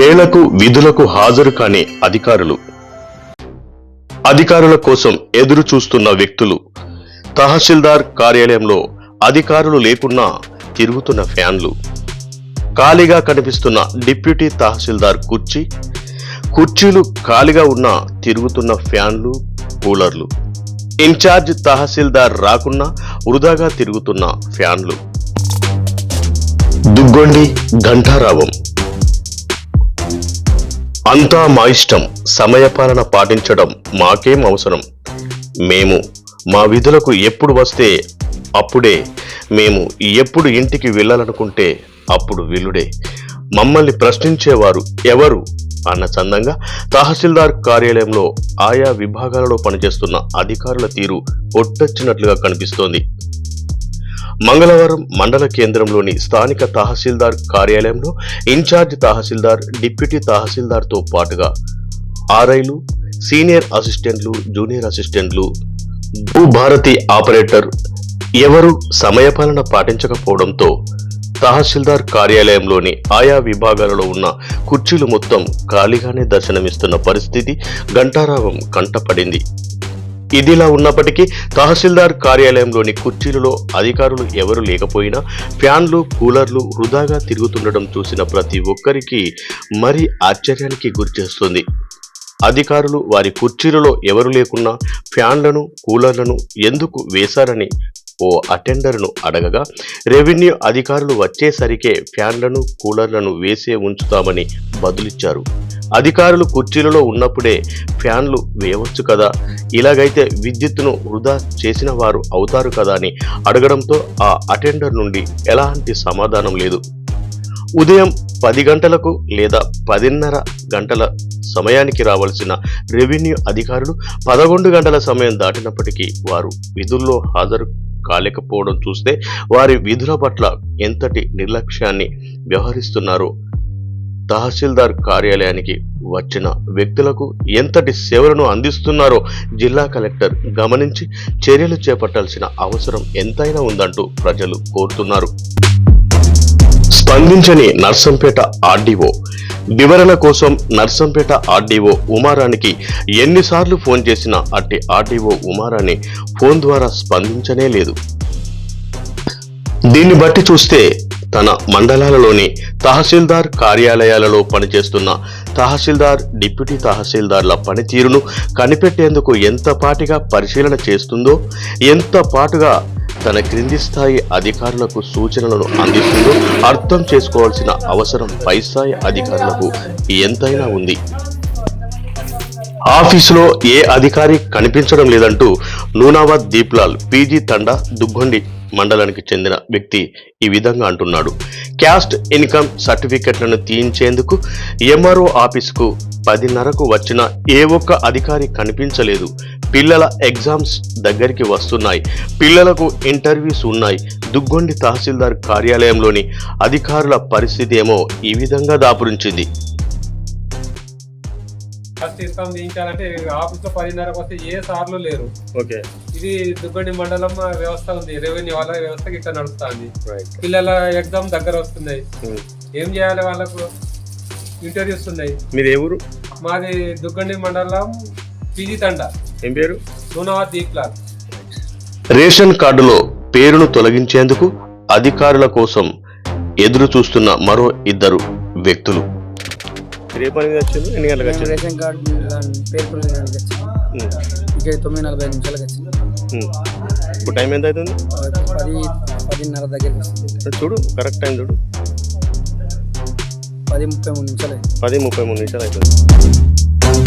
వేళకు విధులకు హాజరు కాని అధికారులు. అధికారుల కోసం ఎదురు చూస్తున్న వ్యక్తులు తహసీల్దార్ కార్యాలయంలో అధికారులు లేకున్నా తిరుగుతున్న ఫ్యాన్లు. ఖాళీగా కనిపిస్తున్న డిప్యూటీ తహసీల్దార్ కుర్చీ కుర్చీలు ఖాళీగా ఉన్న తిరుగుతున్న ఫ్యాన్లు కూలర్లు. ఇన్ఛార్జ్ తహసీల్దార్ రాకున్నా వృధాగా తిరుగుతున్న ఫ్యాన్లు. దుగ్గొండి ఘంటారావం. అంతా మా ఇష్టం. సమయపాలన పాటించడం మాకేం అవసరం. మేము మా విధులకు ఎప్పుడు వస్తే అప్పుడే. మేము ఎప్పుడు ఇంటికి వెళ్ళాలనుకుంటే అప్పుడు వీలుడే మమ్మల్ని ప్రశ్నించేవారు ఎవరు? అన్న చందంగా తహసీల్దార్ కార్యాలయంలో ఆయా విభాగాలలో పనిచేస్తున్న అధికారుల తీరు ఒట్టొచ్చినట్లుగా కనిపిస్తోంది. మంగళవారం మండల కేంద్రంలోని స్థానిక తహసీల్దార్ కార్యాలయంలో ఇన్ఛార్జ్ తహసీల్దార్ డిప్యూటీ తహసీల్దార్తో పాటుగా ఆర్ఐలు సీనియర్ అసిస్టెంట్లు జూనియర్ అసిస్టెంట్లు భూభారతి ఆపరేటర్ ఎవరు సమయపాలన పాటించకపోవడంతో తహసీల్దార్ కార్యాలయంలోని ఆయా విభాగాలలో ఉన్న కుర్చీలు మొత్తం ఖాళీగానే దర్శనమిస్తున్న పరిస్థితి గంటారావం కంటపడింది. ఇదిలా ఉన్నప్పటికీ తహసీల్దార్ కార్యాలయంలోని కుర్చీలలో అధికారులు ఎవరు లేకపోయినా ఫ్యాన్లు కూలర్లు వృధాగా తిరుగుతుండడం చూసిన ప్రతి ఒక్కరికి మరీ ఆశ్చర్యానికి గురిచేస్తుంది అధికారులు వారి కుర్చీలలో ఎవరు లేకున్నా ఫ్యాన్లను కూలర్లను ఎందుకు వేశారని ఓ అటెండర్ను అడగగా రెవెన్యూ అధికారులు వచ్చేసరికే ఫ్యాన్లను కూలర్లను వేసే ఉంచుతామని బదులిచ్చారు. అధికారులు కుర్చీలలో ఉన్నప్పుడే ఫ్యాన్లు వేయవచ్చు కదా? ఇలాగైతే విద్యుత్తును వృధా చేసిన వారు అవుతారు కదా? అని అడగడంతో ఆ అటెండర్ నుండి ఎలాంటి సమాధానం లేదు. ఉదయం పది గంటలకు లేదా పదిన్నర గంటల సమయానికి రావాల్సిన రెవెన్యూ అధికారులు పదకొండు గంటల సమయం దాటినప్పటికీ వారు విధుల్లో హాజరు కాలేకపోవడం చూస్తే వారి విధుల పట్ల ఎంతటి నిర్లక్ష్యాన్ని వ్యవహరిస్తున్నారో? తహసీల్దార్ కార్యాలయానికి వచ్చిన వ్యక్తులకు ఎంతటి సేవలను అందిస్తున్నారో జిల్లా కలెక్టర్ గమనించి చర్యలు చేపట్టాల్సిన అవసరం ఎంతైనా ఉందంటూ ప్రజలు కోరుతున్నారు. స్పందించని నర్సంపేట ఆర్డీఓ వివరణ కోసం నర్సంపేట ఆర్డీఓ ఉమారానికి ఎన్నిసార్లు ఫోన్ చేసినా అట్టి ఆర్డీఓ ఉమారాన్ని ఫోన్ ద్వారా స్పందించనే లేదు. దీన్ని బట్టి చూస్తే తన మండలాలలోని తహసీల్దార్ కార్యాలయాలలో పనిచేస్తున్న తహసీల్దార్ డిప్యూటీ తహసీల్దార్ల పనితీరును కనిపెట్టేందుకు ఎంత పాటిగా పరిశీలన చేస్తుందో ఎంత పాటుగా తన క్రింది స్థాయి అధికారులకు సూచనలను అందిస్తుందో అర్థం చేసుకోవాల్సిన అవసరం పై స్థాయి అధికారులకు ఎంతైనా ఉంది. ఆఫీసులో ఏ అధికారి కనిపించడం లేదంటూ నూనాబాద్ దీప్లాల్ పీజీ తండా దుగ్గొండి మండలానికి చెందిన వ్యక్తి ఈ విధంగా అంటున్నాడు. క్యాస్ట్ ఇన్కమ్ సర్టిఫికెట్లను తీయించేందుకు ఎంఆర్ఓ ఆఫీసుకు పదిన్నరకు వచ్చిన ఏ ఒక్క అధికారి కనిపించలేదు. పిల్లల ఎగ్జామ్స్ దగ్గరికి వస్తున్నాయి. పిల్లలకు ఇంటర్వ్యూస్ ఉన్నాయి. దుగ్గొండి తహసీల్దార్ కార్యాలయంలోని అధికారుల పరిస్థితి ఏమో ఈ విధంగా దాపురించింది. ఫస్ట్ ఇస్తాం తీయించాలంటే ఆఫీస్లో పదిన్నరకు వస్తే ఏ సార్లు లేరు. ఓకే. ఇది దుగ్గండి మండలం వ్యవస్థ ఉంది. రెవెన్యూ వాళ్ళ వ్యవస్థ ఇట్లా నడుస్తుంది. పిల్లల ఎగ్జామ్ దగ్గర వస్తున్నాయి. ఏం చేయాలి వాళ్ళకు? ఇంటర్వ్యూస్ ఉన్నాయి. మీరు ఏ ఊరు? మాది దుగ్గండి మండలం పీజీ తండ. ఏం పేరు? నూనవాద్ దీప్లా రేషన్ కార్డులో పేరును తొలగించేందుకు అధికారుల కోసం ఎదురు చూస్తున్న మరో ఇద్దరు వ్యక్తులు. ఏ పని వచ్చింది ఎన్ని గంటలకు మేము రేషన్ కార్డు పేరు ఇక్కడ తొమ్మిది నలభై ఐదు నిమిషాలకు వచ్చింది ఇప్పుడు టైం ఎంత అవుతుంది పది పదిన్నర వస్తుంది చూడు కరెక్ట్ టైం చూడు. పది ముప్పై మూడు నిమిషాలు పది ముప్పై మూడు నిమిషాలు అవుతుంది